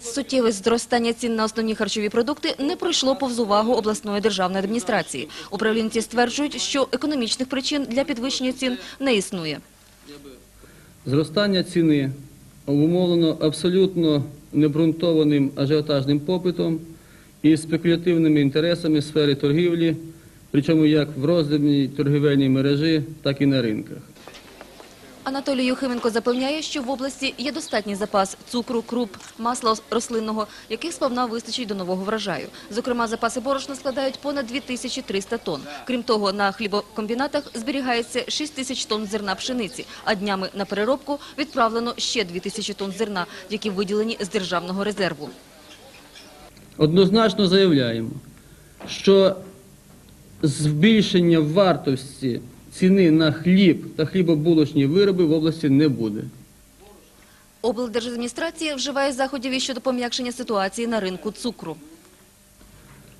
Суттєве зростання цін на основні харчові продукти не пройшло повз увагу обласної державної адміністрації. Управлінці стверджують, що економічних причин для підвищення цін не існує. Зростання ціни обумовлено абсолютно необґрунтованим ажіотажним попитом і спекулятивними інтересами сфери торгівлі, причому як в роздільній торгівельній мережі, так і на ринках. Анатолій Юхименко запевняє, що в області є достатній запас цукру, круп, масла рослинного, яких сповна вистачить до нового врожаю. Зокрема, запаси борошна складають понад 2300 тонн. Крім того, на хлібокомбінатах зберігається 6 тисяч тонн зерна пшениці, а днями на переробку відправлено ще 2000 тонн зерна, які виділені з державного резерву. Однозначно заявляємо, що збільшення вартості ціни на хліб та хлібобулочні вироби в області не буде. Облдержадміністрація вживає заходів і щодо пом'якшення ситуації на ринку цукру.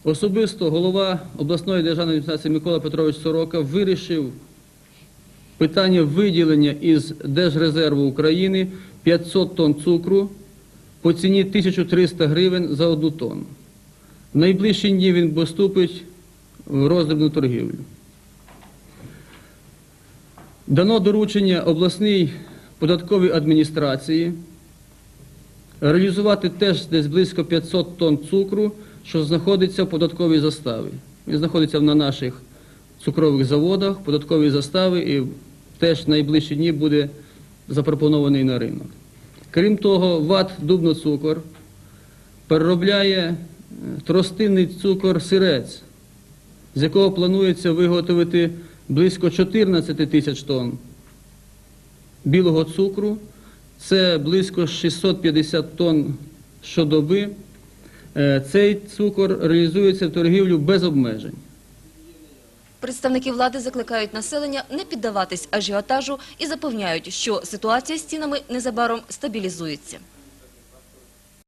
Особисто голова обласної державної адміністрації Микола Петрович Сорока вирішив питання виділення із Держрезерву України 500 тонн цукру по ціні 1300 гривень за одну тонну. В найближчі дні він поступить в роздрібну торгівлю. Дано доручення обласній податковій адміністрації реалізувати теж десь близько 500 тонн цукру, що знаходиться в податковій заставі. Він знаходиться на наших цукрових заводах, податковій заставі і теж в найближчі дні буде запропонований на ринок. Крім того, ВАТ Дубноцукор переробляє е, тростинний цукор сирець, з якого планується виготовити близько 14 тисяч тонн білого цукру. Це близько 650 тонн щодоби. Е, Цей цукор реалізується в торгівлю без обмежень. Представники влади закликають населення не піддаватись ажіотажу і запевняють, що ситуація з цінами незабаром стабілізується.